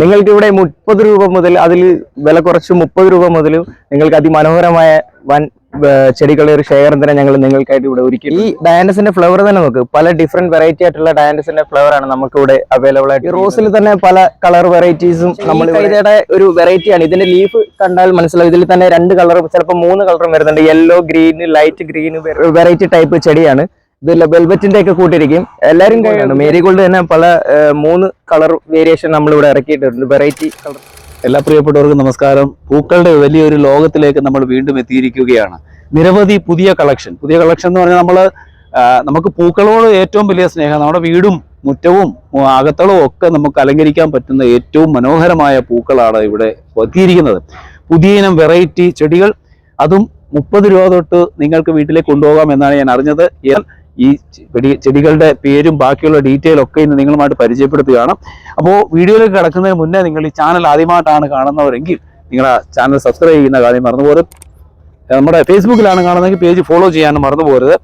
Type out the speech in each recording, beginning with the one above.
നിങ്ങൾക്ക് ഇവിടെ മുപ്പത് രൂപ മുതൽ അതിൽ വില കുറച്ച് മുപ്പത് രൂപ മുതൽ നിങ്ങൾക്ക് അതിമനോഹരമായ വൻ ചെടികളുടെ ഒരു ശേഖരം തന്നെ ഞങ്ങൾ നിങ്ങൾക്കായിട്ട് ഇവിടെ ഒരുക്കി ഈ ഡയാൻഡസിന്റെ ഫ്ലവർ തന്നെ നോക്ക്. പല ഡിഫറെന്റ് വെറൈറ്റി ആയിട്ടുള്ള ഡയാൻഡസിന്റെ ഫ്ലവർ ആണ് നമുക്ക് ഇവിടെ അവൈലബിൾ ആയിട്ട് ഈ റോസിൽ തന്നെ പല കളർ വെറൈറ്റീസും നമ്മൾ ഇതേടെ ഒരു വെറൈറ്റി ആണ്. ഇതിന്റെ ലീഫ് കണ്ടാൽ മനസ്സിലാവും. ഇതിൽ തന്നെ രണ്ട് കളറും ചിലപ്പോൾ മൂന്ന് കളറും വരുന്നുണ്ട്. Yellow green light green variety type ചെടിയാണ്. ഇത് വെൽവെറ്റിന്റെ ഒക്കെ കൂട്ടിരിക്കും എല്ലാരും മേരി ഗോൾഡ് തന്നെ പല മൂന്ന് കളർ വേരിയേഷൻ നമ്മൾ ഇവിടെ ഇറക്കിയിട്ടുണ്ട്. Variety colour. എല്ലാ പ്രിയപ്പെട്ടവർക്കും നമസ്കാരം. പൂക്കളുടെ വലിയൊരു ലോകത്തിലേക്ക് നമ്മൾ വീണ്ടും എത്തിയിരിക്കുകയാണ്. നിരവധി പുതിയ കളക്ഷൻ പുതിയ കളക്ഷൻ എന്ന് പറഞ്ഞാൽ നമ്മൾ നമുക്ക് പൂക്കളോട് ഏറ്റവും വലിയ സ്നേഹം നമ്മുടെ വീടും മുറ്റവും അകത്തളവും ഒക്കെ നമുക്ക് അലങ്കരിക്കാൻ പറ്റുന്ന ഏറ്റവും മനോഹരമായ പൂക്കളാണ് ഇവിടെ എത്തിയിരിക്കുന്നത്. പുതിയ ഇനം വെറൈറ്റി ചെടികൾ. അതും മുപ്പത് രൂപ തൊട്ട് നിങ്ങൾക്ക് വീട്ടിലേക്ക് കൊണ്ടുപോകാം എന്നാണ് ഞാൻ അറിഞ്ഞത്. ഈ ചെടി ചെടികളുടെ പേരും ബാക്കിയുള്ള ഡീറ്റെയിൽ ഒക്കെ ഇന്ന് നിങ്ങളുമായിട്ട് പരിചയപ്പെടുത്തുകയാണ്. അപ്പോൾ വീഡിയോയിലേക്ക് കിടക്കുന്നതിന് മുന്നേ നിങ്ങൾ ഈ ചാനൽ ആദ്യമായിട്ടാണ് കാണുന്നവരെങ്കിൽ നിങ്ങൾ ആ ചാനൽ സബ്സ്ക്രൈബ് ചെയ്യുന്ന കാര്യം മറന്നുപോകരുത്. നമ്മുടെ ഫേസ്ബുക്കിലാണ് കാണുന്നതെങ്കിൽ പേജ് ഫോളോ ചെയ്യാനും മറന്നു പോരുത്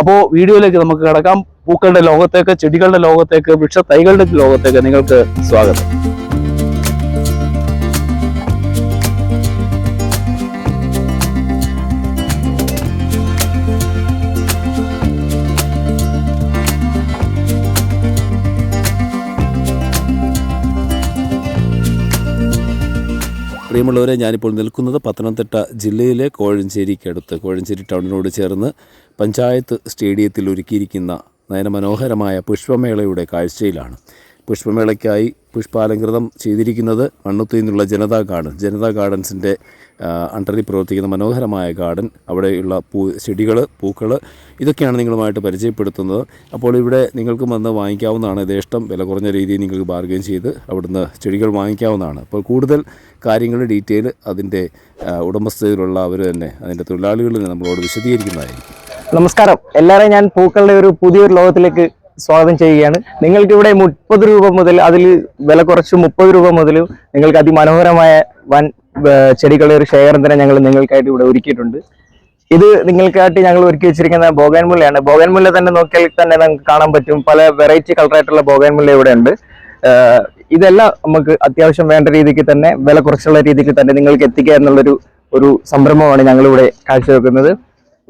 അപ്പോൾ വീഡിയോയിലേക്ക് നമുക്ക് കിടക്കാം. പൂക്കളുടെ ലോകത്തേക്ക് ചെടികളുടെ ലോകത്തേക്ക് വൃക്ഷ തൈകളുടെ ലോകത്തേക്ക് നിങ്ങൾക്ക് സ്വാഗതം. പ്രിയമുള്ളവരെ ഞാനിപ്പോൾ നിൽക്കുന്നത് പത്തനംതിട്ട ജില്ലയിലെ കോഴഞ്ചേരിക്കടുത്ത്. കോഴഞ്ചേരി ടൗണിനോട് ചേർന്ന് പഞ്ചായത്ത് സ്റ്റേഡിയത്തിൽ ഒരുക്കിയിരിക്കുന്ന നയനമനോഹരമായ പുഷ്പമേളയുടെ കാഴ്ചയിലാണ്. പുഷ്പമേളയ്ക്കായി പുഷ്പാലങ്കൃതം ചെയ്തിരിക്കുന്നത് മണ്ണുത്തു നിന്നുള്ള ജനതാ ഗാർഡൻ. ജനതാ ഗാർഡൻസിന്റെ അണ്ടറിൽ പ്രവർത്തിക്കുന്ന മനോഹരമായ ഗാർഡൻ. അവിടെയുള്ള പൂ ചെടികൾ പൂക്കൾ ഇതൊക്കെയാണ് നിങ്ങളുമായിട്ട് പരിചയപ്പെടുത്തുന്നത്. അപ്പോൾ ഇവിടെ നിങ്ങൾക്ക് വന്ന് വാങ്ങിക്കാവുന്നതാണ്. യഥേഷ്ടം വില കുറഞ്ഞ രീതിയിൽ നിങ്ങൾക്ക് ബാർഗെയിൻ ചെയ്ത് അവിടുന്ന് ചെടികൾ വാങ്ങിക്കാവുന്നതാണ്. അപ്പോൾ കൂടുതൽ കാര്യങ്ങൾ ഡീറ്റെയിൽ അതിന്റെ ഉടമസ്ഥതയിലുള്ള അവർ തന്നെ അതിന്റെ തൊഴിലാളികളിൽ നമ്മളോട് വിശദീകരിക്കുന്നതായിരിക്കും. നമസ്കാരം. എല്ലാവരെയും ഞാൻ പൂക്കളുടെ ഒരു പുതിയൊരു ലോകത്തിലേക്ക് സ്വാഗതം ചെയ്യുകയാണ്. നിങ്ങൾക്ക് ഇവിടെ മുപ്പത് രൂപ മുതൽ അതിൽ വില കുറച്ച് മുപ്പത് രൂപ മുതൽ നിങ്ങൾക്ക് അതിമനോഹരമായ വൻ ചെടികളുടെ ഒരു ശേഖരം തന്നെ ഞങ്ങൾ നിങ്ങൾക്കായിട്ട് ഇവിടെ ഒരുക്കിയിട്ടുണ്ട്. ഇത് നിങ്ങൾക്കായിട്ട് ഞങ്ങൾ ഒരുക്കി വെച്ചിരിക്കുന്ന ബോഗാൻമുല്ലയാണ് ബോഗാൻമുല്ല തന്നെ നോക്കിയാൽ തന്നെ നമുക്ക് കാണാൻ പറ്റും. പല വെറൈറ്റി കളറായിട്ടുള്ള ബോഗാൻമുല്ല ഇവിടെ ഉണ്ട്. ഇതെല്ലാം നമുക്ക് അത്യാവശ്യം വേണ്ട രീതിക്ക് തന്നെ വില കുറച്ചുള്ള രീതിക്ക് തന്നെ നിങ്ങൾക്ക് എത്തിക്കുക എന്നുള്ളൊരു ഒരു സംരംഭമാണ് ഞങ്ങളിവിടെ കാഴ്ചവെക്കുന്നത്.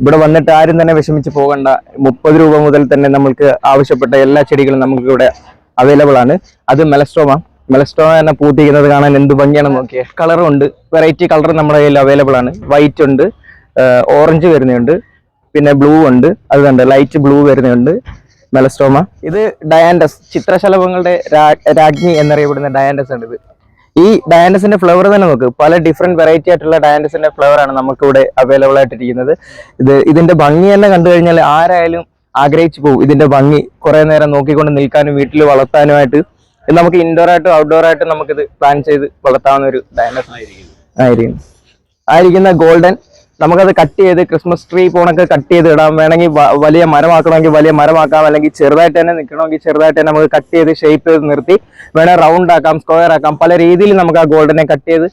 ഇവിടെ വന്നിട്ട് ആരും തന്നെ വിഷമിച്ച് പോകണ്ട. മുപ്പത് രൂപ മുതൽ തന്നെ നമ്മൾക്ക് ആവശ്യപ്പെട്ട എല്ലാ ചെടികളും നമുക്ക് ഇവിടെ അവൈലബിൾ ആണ്. അത് മെലസ്ട്രോമ മെലസ്ട്രോമ തന്നെ പൂത്തിരിക്കുന്നത് കാണാൻ എന്ത് ഭംഗിയാണ് നോക്കിയേ. കളറും ഉണ്ട്. വെറൈറ്റി കളർ നമ്മുടെ കയ്യിൽ അവൈലബിൾ ആണ്. വൈറ്റ് ഉണ്ട്. ഓറഞ്ച് വരുന്നുണ്ട്. പിന്നെ ബ്ലൂ ഉണ്ട്. അത് കണ്ട് ലൈറ്റ് ബ്ലൂ വരുന്നുണ്ട്. മെലസ്ട്രോമ. ഇത് ഡയാൻഡസ് ചിത്രശലഭങ്ങളുടെ രാജ്ഞി എന്നറിയപ്പെടുന്ന ഡയാൻഡസ് ആണ് ഇത് ഈ ഡയാൻഡസിന്റെ ഫ്ലവർ തന്നെ നോക്ക്. പല ഡിഫറെന്റ് വെറൈറ്റി ആയിട്ടുള്ള ഡയാൻഡസിന്റെ ഫ്ലവർ ആണ് നമുക്ക് ഇവിടെ അവൈലബിൾ ആയിട്ടിരിക്കുന്നത്. ഇത് ഇതിന്റെ ഭംഗി തന്നെ കണ്ടു കഴിഞ്ഞാൽ ആരായാലും ആഗ്രഹിച്ചു പോകും ഇതിന്റെ ഭംഗി കുറെ നേരം നോക്കിക്കൊണ്ട് നിൽക്കാനും വീട്ടിൽ വളർത്താനുമായിട്ട്. നമുക്ക് ഇൻഡോർ ആയിട്ടും ഔട്ട്ഡോർ ആയിട്ടും ഇത് പ്ലാൻ ചെയ്ത് വളർത്താവുന്ന ഒരു ഡയാൻഡസ് ആയിരിക്കും. ആയിരിക്കുന്ന ഗോൾഡൻ നമുക്കത് കട്ട് ചെയ്ത് ക്രിസ്മസ് ട്രീ പോണൊക്കെ കട്ട് ചെയ്ത് ഇടാം. വേണമെങ്കിൽ വലിയ മരമാക്കണമെങ്കിൽ വലിയ മരമാക്കാം. അല്ലെങ്കിൽ ചെറുതായിട്ട് തന്നെ നിൽക്കണമെങ്കിൽ ചെറുതായിട്ട് തന്നെ നമുക്ക് കട്ട് ചെയ്ത് ഷേപ്പ് ചെയ്ത് നിർത്തി. വേണേൽ റൗണ്ട് ആക്കാം സ്ക്വയർ ആക്കാം. പല രീതിയിൽ നമുക്ക് ആ ഗോൾഡിനെ കട്ട് ചെയ്ത്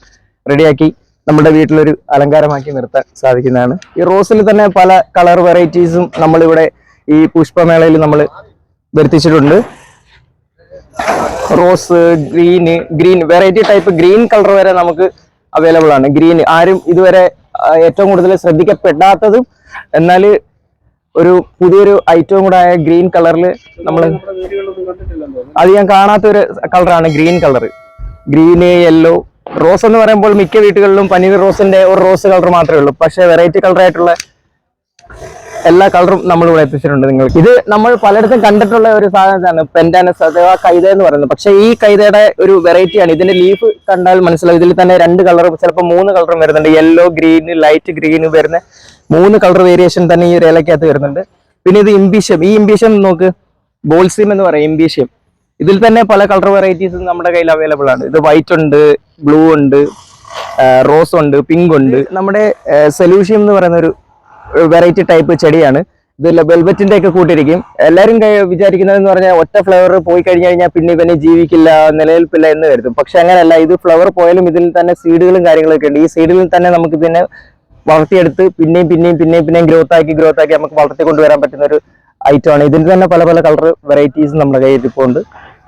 റെഡിയാക്കി നമ്മുടെ വീട്ടിലൊരു അലങ്കാരമാക്കി നിർത്താൻ സാധിക്കുന്നതാണ്. ഈ റോസിൽ തന്നെ പല കളർ വെറൈറ്റീസും നമ്മളിവിടെ ഈ പുഷ്പമേളയിൽ നമ്മൾ വരുത്തിച്ചിട്ടുണ്ട്. Rose green green variety type green colour വരെ നമുക്ക് അവൈലബിൾ ആണ്. ഗ്രീൻ ആരും ഇതുവരെ ഏറ്റവും കൂടുതൽ ശ്രദ്ധിക്കപ്പെടാത്തതും എന്നാൽ ഒരു പുതിയൊരു ഐറ്റവും കൂടെ ആയ ഗ്രീൻ കളറിൽ നമ്മൾ അത് ഞാൻ കാണാത്തൊരു കളറാണ് green colour green yellow rose എന്ന് പറയുമ്പോൾ മിക്ക വീട്ടുകളിലും പനീർ റോസിന്റെ ഒരു റോസ് കളർ മാത്രമേ ഉള്ളൂ. പക്ഷേ വെറൈറ്റി കളർ ആയിട്ടുള്ള എല്ലാ കളറും നമ്മൾ ഇവിടെ എത്തിച്ചിട്ടുണ്ട് നിങ്ങൾക്ക്. ഇത് നമ്മൾ പലയിടത്തും കണ്ടിട്ടുള്ള ഒരു സാധനമാണ് പെൻഡാനസ് അഥവാ കൈത എന്ന് പറയുന്നത്. പക്ഷേ ഈ കൈതയുടെ ഒരു വെറൈറ്റിയാണ് ഇതിന്റെ ലീഫ് കണ്ടാൽ മനസ്സിലാവും. ഇതിൽ തന്നെ രണ്ട് കളറും ചിലപ്പോൾ മൂന്ന് കളറും വരുന്നുണ്ട്. യെല്ലോ ഗ്രീൻ ലൈറ്റ് ഗ്രീൻ വരുന്ന മൂന്ന് കളർ വേരിയേഷൻ തന്നെ ഈ ഒരു വരുന്നുണ്ട്. പിന്നെ ഇത് ഇംബീഷ്യം ഈ ഇംബീഷ്യം നോക്ക്. ബോൾസിം എന്ന് പറയും ഇംബീഷ്യം ഇതിൽ തന്നെ പല കളർ വെറൈറ്റീസ് നമ്മുടെ കയ്യിൽ അവൈലബിൾ ആണ്. ഇത് വൈറ്റ് ഉണ്ട് ബ്ലൂ ഉണ്ട് റോസ് ഉണ്ട് പിങ്ക് ഉണ്ട്. നമ്മുടെ സൊല്യൂഷ്യം എന്ന് പറയുന്ന ഒരു വെറൈറ്റി ടൈപ്പ് ചെടിയാണ്. ഇത് വെൽവെറ്റിന്റെ ഒക്കെ കൂട്ടിരിക്കും. എല്ലാവരും കൈ- വിചാരിക്കുന്നത് എന്ന് പറഞ്ഞാൽ ഒറ്റ ഫ്ലവർ പോയി കഴിഞ്ഞു കഴിഞ്ഞാൽ പിന്നെ ഇവനെ ജീവിക്കില്ല നിലനിൽപ്പില്ല എന്ന് കരുതും. പക്ഷെ അങ്ങനെയല്ല ഇത് ഫ്ലവർ പോയാലും ഇതിൽ തന്നെ സീഡുകളും കാര്യങ്ങളൊക്കെ ഉണ്ട്. ഈ സീഡിൽ തന്നെ നമുക്ക് ഇതിനെ വളർത്തിയെടുത്ത് പിന്നെയും പിന്നെയും പിന്നെയും പിന്നെയും ഗ്രോത്ത് ആക്കി ഗ്രോത്ത് ആക്കി നമുക്ക് വളർത്തി കൊണ്ടുവരാൻ പറ്റുന്ന ഒരു ഐറ്റം ആണ്. ഇതിൽ തന്നെ പല പല കളർ വെറൈറ്റീസ് നമ്മുടെ കയ്യിൽ ഇപ്പോൾ ഉണ്ട്.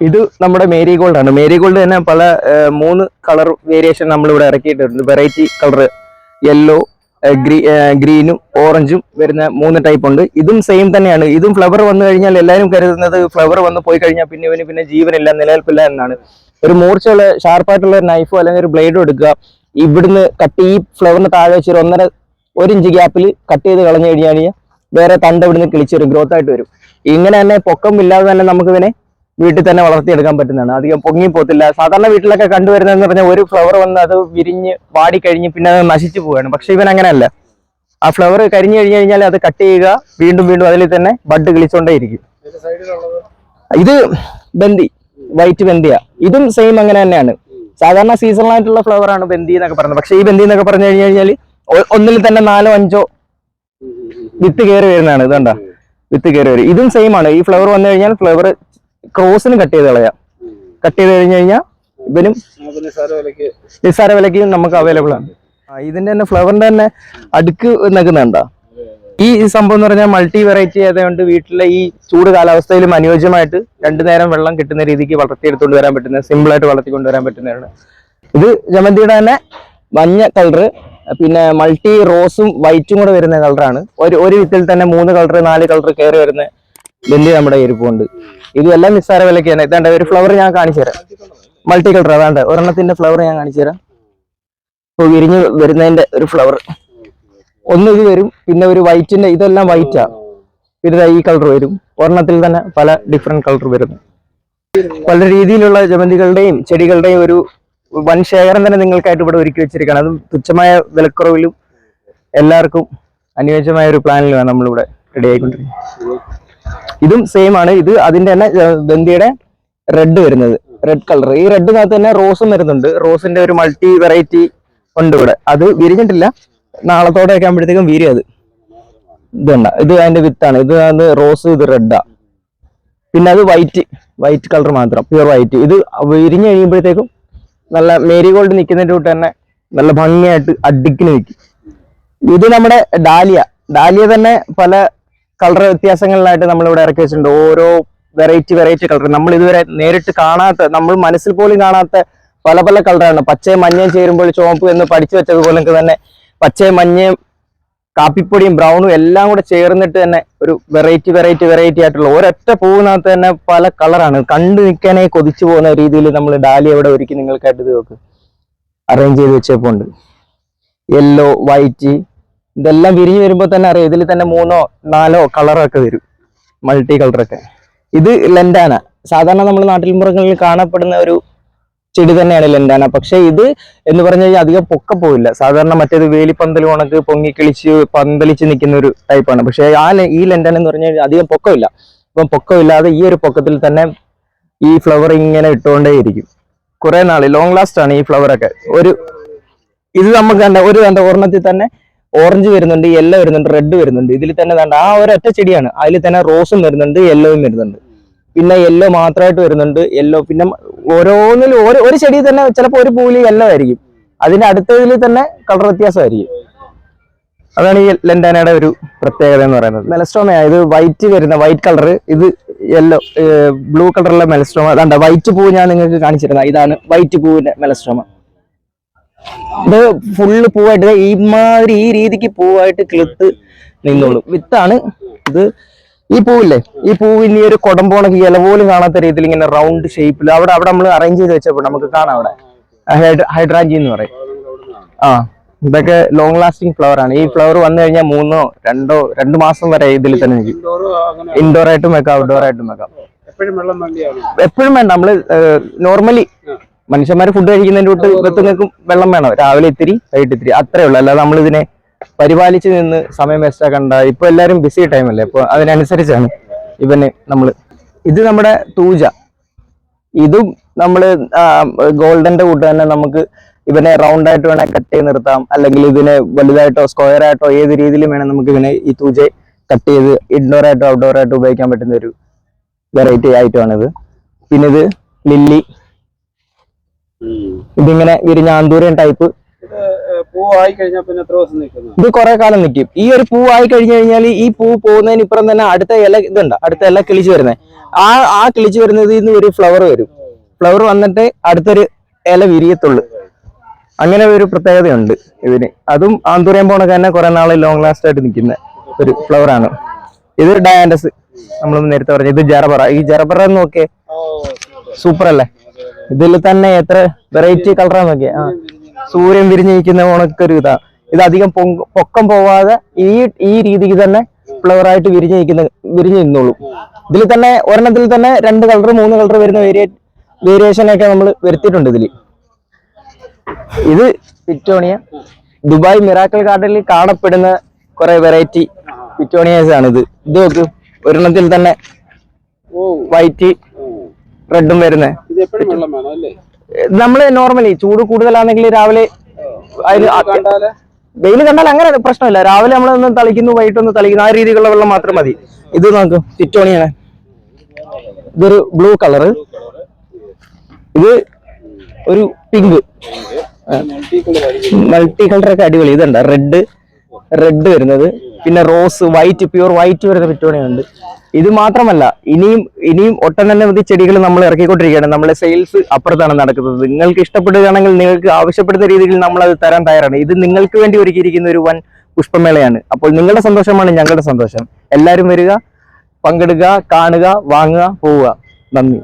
ഇത് നമ്മുടെ മേരി ഗോൾഡ് ആണ്. മേരി ഗോൾഡ് തന്നെ പല മൂന്ന് കളർ വേരിയേഷൻ നമ്മളിവിടെ ഇറക്കിയിട്ടുണ്ട്. വെറൈറ്റി കളർ യെല്ലോ ഗ്രീനും ഓറഞ്ചും വരുന്ന മൂന്ന് ടൈപ്പ് ഉണ്ട്. ഇതും സെയിം തന്നെയാണ്. ഇതും ഫ്ലവർ വന്നു കഴിഞ്ഞാൽ എല്ലാവരും കരുതുന്നത് ഫ്ലവർ വന്ന് പോയി കഴിഞ്ഞാൽ പിന്നെ ഇവന് പിന്നെ ജീവനില്ല നിലനിൽപ്പില്ല എന്നാണ്. ഒരു മൂർച്ചയുള്ള ഷാർപ്പായിട്ടുള്ള ഒരു നൈഫോ അല്ലെങ്കിൽ ഒരു ബ്ലേഡോ എടുക്കുക. ഇവിടുന്ന് കട്ട് ഈ ഫ്ലവറിന് താഴെ വെച്ച് ഒരു ഒന്നര ഒരു ഇഞ്ച് ഗ്യാപ്പിൽ കട്ട് ചെയ്ത് കളഞ്ഞു കഴിഞ്ഞാൽ വേറെ തണ്ട് ഇവിടുന്ന് കിളിച്ചു വരും ഗ്രോത്ത് ആയിട്ട് വരും. ഇങ്ങനെ തന്നെ പൊക്കം ഇല്ലാതെ തന്നെ നമുക്ക് ഇതിനെ വീട്ടിൽ തന്നെ വളർത്തിയെടുക്കാൻ പറ്റുന്നതാണ്. അധികം പൊങ്ങി പോത്തില്ല സാധാരണ വീട്ടിലൊക്കെ കണ്ടുവരുന്നതെന്ന് പറഞ്ഞാൽ ഒരു ഫ്ലവർ വന്ന് അത് വിരിഞ്ഞ് വാടി കഴിഞ്ഞ് പിന്നെ അത് നശിച്ചു പോവുകയാണ്. പക്ഷെ ഇവൻ അങ്ങനെയല്ല. ആ ഫ്ലവർ കരിഞ്ഞു കഴിഞ്ഞു കഴിഞ്ഞാൽ അത് കട്ട് ചെയ്യുക വീണ്ടും വീണ്ടും അതിൽ തന്നെ ബഡ് കിളിച്ചോണ്ടേയിരിക്കും. ഇത് ബന്ദി വൈറ്റ് ബന്ദിയ ഇതും സെയിം അങ്ങനെ തന്നെയാണ്. സാധാരണ സീസണൽ ആയിട്ടുള്ള ഫ്ലവർ ആണ് ബന്ദി എന്നൊക്കെ പറയുന്നത്. പക്ഷെ ഈ ബന്ദി എന്നൊക്കെ പറഞ്ഞു കഴിഞ്ഞു കഴിഞ്ഞാൽ ഒന്നിൽ തന്നെ നാലോ അഞ്ചോ വിത്ത് കയറി വരുന്നതാണ്. ഇതണ്ട വിത്ത് കയറി വരും. ഇതും സെയിം ആണ്. ഈ ഫ്ലവർ വന്നു കഴിഞ്ഞാൽ ഫ്ലവർ ക്രോസിന് കട്ട് ചെയ്ത് കളയാം. കട്ട് ചെയ്ത് കഴിഞ്ഞ് കഴിഞ്ഞാൽ ഇവനും നിസ്സാര വിലയ്ക്ക് നമുക്ക് അവൈലബിൾ ആണ്. ഇതിന്റെ തന്നെ ഫ്ലവറിന്റെ തന്നെ അടുക്ക് നിൽക്കുന്നുണ്ടോ ഈ സംഭവം എന്ന് പറഞ്ഞാൽ മൾട്ടി വെറൈറ്റി ആയതുകൊണ്ട് വീട്ടിലെ ഈ ചൂട് കാലാവസ്ഥയിലും അനുയോജ്യമായിട്ട് രണ്ടു നേരം വെള്ളം കിട്ടുന്ന രീതിക്ക് വളർത്തിയെടുത്തുകൊണ്ട് വരാൻ പറ്റുന്ന സിമ്പിൾ ആയിട്ട് വളർത്തിക്കൊണ്ട് വരാൻ പറ്റുന്നതാണ്. ഇത് ജമന്തിയുടെ തന്നെ മഞ്ഞ കളറ് പിന്നെ മൾട്ടി റോസും വൈറ്റും കൂടെ വരുന്ന കളറാണ് ഒരു ഒരു വിത്തിൽ തന്നെ മൂന്ന് കളർ നാല് കളർ കയറി വരുന്ന ബന്ദി നമ്മുടെ എരിപ്പുണ്ട്. ഇതെല്ലാം നിസ്സാര വിലക്കാണ് ഇതാണ്ട് ഒരു ഫ്ലവർ ഞാൻ കാണിച്ചു തരാം. മൾട്ടി കളർ അതാണ്ട്. ഒരെണ്ണത്തിന്റെ ഫ്ലവർ ഞാൻ കാണിച്ചു തരാം. ഇപ്പൊ വിരിഞ്ഞ് വരുന്നതിന്റെ ഒരു ഫ്ലവർ ഒന്ന് ഇത് വരും പിന്നെ ഒരു വൈറ്റിന്റെ ഇതെല്ലാം വൈറ്റാ പിന്നെ ഈ കളർ വരും. ഒരെണ്ണത്തിൽ തന്നെ പല ഡിഫറെന്റ് കളർ വരുന്നു. പല രീതിയിലുള്ള ജമന്തികളുടെയും ചെടികളുടെയും ഒരു വൻ ശേഖരം തന്നെ നിങ്ങൾക്കായിട്ട് ഇവിടെ ഒരുക്കി വെച്ചിരിക്കുകയാണ്. അതും തുച്ഛമായ വിലക്കുറവിലും എല്ലാവർക്കും അനുയോജ്യമായ ഒരു പ്ലാനിലാണ് നമ്മളിവിടെ റെഡി ആയിക്കൊണ്ടിരിക്കുന്നത്. ഇതും സെയിം ആണ്. ഇത് അതിന്റെ തന്നെ ബന്ധിയുടെ റെഡ് വരുന്നത്. റെഡ് കളർ ഈ റെഡിനകത്ത് തന്നെ റോസും വരുന്നുണ്ട്. റോസിന്റെ ഒരു മൾട്ടി വെറൈറ്റി ഉണ്ട് ഇവിടെ. അത് വിരിഞ്ഞിട്ടില്ല. നാളത്തോടെ ഒക്കെ ആകുമ്പോഴത്തേക്കും വീരും അത്. ഇതുണ്ട ഇത് അതിന്റെ വിത്താണ് ഇത് റോസ് ഇത് റെഡാ പിന്നെ അത് വൈറ്റ് വൈറ്റ് കളർ മാത്രം. പ്യുവർ വൈറ്റ് ഇത് വിരിഞ്ഞു കഴിയുമ്പോഴത്തേക്കും നല്ല മേരി ഗോൾഡ് നിൽക്കുന്നതിന്റെ കൂട്ട് തന്നെ നല്ല ഭംഗിയായിട്ട് അഡിക്കിന് നിൽക്കും ഇത് നമ്മുടെ ഡാലിയ. ഡാലിയ തന്നെ പല കളർ വ്യത്യാസങ്ങളിലായിട്ട് നമ്മൾ ഇവിടെ ഇറക്കി വെച്ചിട്ടുണ്ട്. ഓരോ വെറൈറ്റി വെറൈറ്റി കളർ. നമ്മൾ ഇതുവരെ നേരിട്ട് കാണാത്ത നമ്മൾ മനസ്സിൽ പോലും കാണാത്ത പല പല കളറാണ് പച്ചയും മഞ്ഞയും ചേരുമ്പോൾ ചുവപ്പ് എന്ന് പഠിച്ചു വെച്ചതുപോലെ തന്നെ പച്ചയും മഞ്ഞയും കാപ്പിപ്പൊടിയും ബ്രൗണും എല്ലാം കൂടെ ചേർന്നിട്ട് തന്നെ ഒരു വെറൈറ്റി വെറൈറ്റി വെറൈറ്റി ആയിട്ടുള്ള ഒരൊറ്റ പൂവിനകത്ത് തന്നെ പല കളറാണ് കണ്ടു നിൽക്കാനേ കൊതിച്ചു പോകുന്ന രീതിയിൽ നമ്മൾ ഡാലി ഇവിടെ ഒരുക്കി നിങ്ങൾക്കായിട്ട് ഇത് നോക്ക്. അറേഞ്ച് ചെയ്ത് വെച്ചേപ്പുണ്ട്. യെല്ലോ വൈറ്റ് ഇതെല്ലാം വിരിഞ്ഞു വരുമ്പോൾ തന്നെ അറിയാം. ഇതിൽ തന്നെ മൂന്നോ നാലോ കളറൊക്കെ വരും. മൾട്ടി കളറൊക്കെ. ഇത് ലെൻഡാന സാധാരണ നമ്മൾ നാട്ടിൽ മൃഗങ്ങളിൽ കാണപ്പെടുന്ന ഒരു ചെടി തന്നെയാണ് ലെൻഡാന പക്ഷെ ഇത് എന്ന് പറഞ്ഞു കഴിഞ്ഞാൽ അധികം പൊക്ക പോവില്ല. സാധാരണ മറ്റേത് വേലിപ്പന്തൽ ഉണക്ക് പൊങ്ങിക്കിളിച്ച് പന്തലിച്ച് നിൽക്കുന്ന ഒരു ടൈപ്പാണ്. പക്ഷെ ആ ഈ ലെൻഡാന എന്ന് പറഞ്ഞു കഴിഞ്ഞാൽ അധികം പൊക്കമില്ല അപ്പം പൊക്കമില്ലാതെ ഈ ഒരു പൊക്കത്തിൽ തന്നെ ഈ ഫ്ലവർ ഇങ്ങനെ ഇട്ടുകൊണ്ടേയിരിക്കും കുറെ നാൾ ലോങ് ലാസ്റ്റ് ആണ് ഈ ഫ്ലവർ ഒക്കെ ഒരു ഇത് നമുക്ക് കണ്ട ഒരു കണ്ട ഒരെണ്ണത്തിൽ തന്നെ ഓറഞ്ച് വരുന്നുണ്ട് യെല്ലോ വരുന്നുണ്ട് റെഡ് വരുന്നുണ്ട്. ഇതിൽ തന്നെ വേണ്ട ആ ഒരൊറ്റ ചെടിയാണ്. അതിൽ തന്നെ റോസും വരുന്നുണ്ട് യെല്ലോയും വരുന്നുണ്ട്. പിന്നെ യെല്ലോ മാത്രമായിട്ട് വരുന്നുണ്ട് യെല്ലോ പിന്നെ ഓരോന്നിലും ഓരോ ഒരു ചെടി തന്നെ ചിലപ്പോൾ ഒരു പൂവിൽ യെല്ലോ ആയിരിക്കും. അതിന്റെ അടുത്തതിൽ തന്നെ കളർ വ്യത്യാസമായിരിക്കും. അതാണ് ഈ ലെൻഡാനയുടെ ഒരു പ്രത്യേകത എന്ന് പറയുന്നത്. മെലസ്ട്രോമ ഇത് വൈറ്റ് വരുന്ന വൈറ്റ് കളർ ഇത് യെല്ലോ ബ്ലൂ കളറുള്ള മെലസ്ട്രോമ അതാണ്ട വൈറ്റ് പൂ ഞാൻ നിങ്ങൾക്ക് കാണിച്ചിരുന്ന ഇതാണ് വൈറ്റ് പൂവിന്റെ മെലസ്ട്രോമ ഇത് ഫുള്ള് പൂവായിട്ട് ഇമാതിരി ഈ രീതിക്ക് പൂവായിട്ട് കിളുത്ത് നിന്നോളും. വിത്താണ് ഇത്. ഈ പൂവില്ലേ? ഈ പൂവിന് ഈ ഒരു കൊടമ്പോണക്ക് ഇല പോലും കാണാത്ത രീതിയിൽ ഇങ്ങനെ റൗണ്ട് ഷേപ്പിൽ അവിടെ അവിടെ നമ്മൾ അറേഞ്ച് ചെയ്ത് വെച്ചപ്പോൾ നമുക്ക് കാണാം അവിടെ. ഹൈഡ്രാഞ്ചി എന്ന് പറയും. ആ ഇതൊക്കെ ലോങ് ലാസ്റ്റിംഗ് ഫ്ലവർ ആണ്. ഈ ഫ്ലവർ വന്നു കഴിഞ്ഞാൽ മൂന്നോ രണ്ടോ രണ്ട് മാസം വരെ ഇതിൽ തന്നെ നിൽക്കും ഇൻഡോർ ആയിട്ടും വെക്കാം ഔട്ട്ഡോർ ആയിട്ടും വെക്കാം. എപ്പോഴും വേണ്ട. നമ്മൾ നോർമലി മനുഷ്യന്മാര് ഫുഡ് കഴിക്കുന്നതിന്റെ തൊട്ട് വെത്തുങ്ങൾക്കും വെള്ളം വേണം. രാവിലെ ഇത്തിരി വൈകിട്ട് ഇത്തിരി അത്രേ ഉള്ളൂ. അല്ലാതെ നമ്മൾ ഇതിനെ പരിപാലിച്ച് നിന്ന് സമയം വേസ്റ്റ് ആക്കണ്ട. ഇപ്പൊ എല്ലാരും ബിസി ടൈം അല്ലേ? അപ്പൊ അതിനനുസരിച്ചാണ് ഇവന് നമ്മൾ. ഇത് നമ്മുടെ തൂജ. ഇതും നമ്മൾ ഗോൾഡന്റെ കൂട്ട് തന്നെ നമുക്ക് ഇവനെ റൗണ്ട് ആയിട്ട് വേണേൽ കട്ട് ചെയ്ത് നിർത്താം. അല്ലെങ്കിൽ ഇതിനെ വലുതായിട്ടോ സ്ക്വയർ ആയിട്ടോ ഏത് രീതിയിലും വേണം നമുക്ക് ഇവനെ ഈ തൂജ കട്ട് ചെയ്ത് ഇൻഡോർ ആയിട്ടോ ഔട്ട്ഡോർ ആയിട്ടോ ഉപയോഗിക്കാൻ പറ്റുന്ന ഒരു വെറൈറ്റി ആയിട്ടാണിത്. പിന്നെ ഇത് ലില്ലി. ഇതിങ്ങനെ വിരിഞ്ഞാന്തൂരൻ ടൈപ്പ് പൂവായി കഴിഞ്ഞാൽ പിന്നെ എത്ര ദിവസം നിൽക്കുന്നു? ഇത് കുറെ കാലം നിൽക്കും ഈ ഒരു പൂവായി കഴിഞ്ഞു കഴിഞ്ഞാൽ ഈ പൂ പോകുന്നതിന് ഇപ്പുറം തന്നെ അടുത്ത ഇല ഇതുണ്ട്. അടുത്ത ഇല കിളിച്ചു വരുന്നത് ആ ആ കിളിച്ചു വരുന്നതിൽ നിന്ന് ഒരു ഫ്ലവർ വരും. ഫ്ലവർ വന്നിട്ട് അടുത്തൊരു ഇല വിരിയത്തുള്ളൂ. അങ്ങനെ ഒരു പ്രത്യേകതയുണ്ട് ഇതിന്. അതും ആന്തൂറിയം പോണൊക്കെ തന്നെ കുറെ നാൾ ലോങ് ലാസ്റ്റ് ആയിട്ട് നിൽക്കുന്ന ഒരു ഫ്ലവർ ആണ്. ഇത് ഡയാൻഡസ് നമ്മൾ നേരത്തെ പറഞ്ഞു. ഇത് ജറബറ ഈ ജറബറ നോക്കിയേ. സൂപ്പർ അല്ലേ ഇതിൽ തന്നെ എത്ര വെറൈറ്റി കളറാ നോക്കിയ? ആ. സൂര്യൻ വിരിഞ്ഞിരിക്കുന്ന ഉണക്കൊരു ഇതാ. ഇത് അധികം പൊക്കം പോവാതെ ഈ ഈ രീതിക്ക് തന്നെ ഫ്ലവർ ആയിട്ട് വിരിഞ്ഞു നിൽക്കുന്ന വിരിഞ്ഞു നിന്നോളും ഇതിൽ തന്നെ ഒരെണ്ണത്തിൽ തന്നെ രണ്ട് കളർ മൂന്ന് കളർ വരുന്ന വേരിയ വേരിയേഷൻ ഒക്കെ നമ്മൾ വരുത്തിയിട്ടുണ്ട് ഇതിൽ ഇത് പിറ്റോണിയ ദുബായ് മിറാക്കൽ ഗാർഡനിൽ കാണപ്പെടുന്ന കുറെ വെറൈറ്റി പിറ്റോണിയാസ് ആണ് ഇത് ഇത് നോക്ക് ഒരെണ്ണത്തിൽ തന്നെ വൈറ്റ് റെഡും വരുന്നത് നമ്മൾ നോർമലി ചൂട് കൂടുതലാണെങ്കിൽ രാവിലെ വെയിൽ കണ്ടാൽ അങ്ങനെ പ്രശ്നമില്ല. രാവിലെ നമ്മൾ ഒന്ന് തളിക്കുന്നു വൈകിട്ട് ഒന്ന് തളിക്കുന്നു. ആ രീതിയിലുള്ള വെള്ളം മാത്രം മതി. ഇത് നമുക്ക് പിറ്റോണിയാണ് ഇതൊരു ബ്ലൂ കളറ് ഇത് ഒരു പിങ്ക് മൾട്ടി ഒക്കെ അടിപൊളി. ഇതുണ്ട്? റെഡ് റെഡ് വരുന്നത്. പിന്നെ റോസ് വൈറ്റ് പ്യൂർ വൈറ്റ് വരുന്ന പിറ്റോണിയുണ്ട് ഇത് മാത്രമല്ല ഇനിയും ഇനിയും ഒട്ടനവധി ചെടികൾ നമ്മൾ ഇറക്കിക്കൊണ്ടിരിക്കുകയാണ്. നമ്മളെ സെയിൽസ് അപ്പുറത്താണ് നടക്കുന്നത്. നിങ്ങൾക്ക് ഇഷ്ടപ്പെടുകയാണെങ്കിൽ നിങ്ങൾക്ക് ആവശ്യപ്പെടുന്ന രീതിയിൽ നമ്മൾ അത് തരാൻ തയ്യാറാണ്. ഇത് നിങ്ങൾക്ക് വേണ്ടി ഒരുക്കിയിരിക്കുന്ന ഒരു വൻ പുഷ്പമേളയാണ്. അപ്പോൾ നിങ്ങളുടെ സന്തോഷമാണ് ഞങ്ങളുടെ സന്തോഷം. എല്ലാവരും വരിക പങ്കെടുക്കുക കാണുക വാങ്ങുക പോവുക. നന്ദി.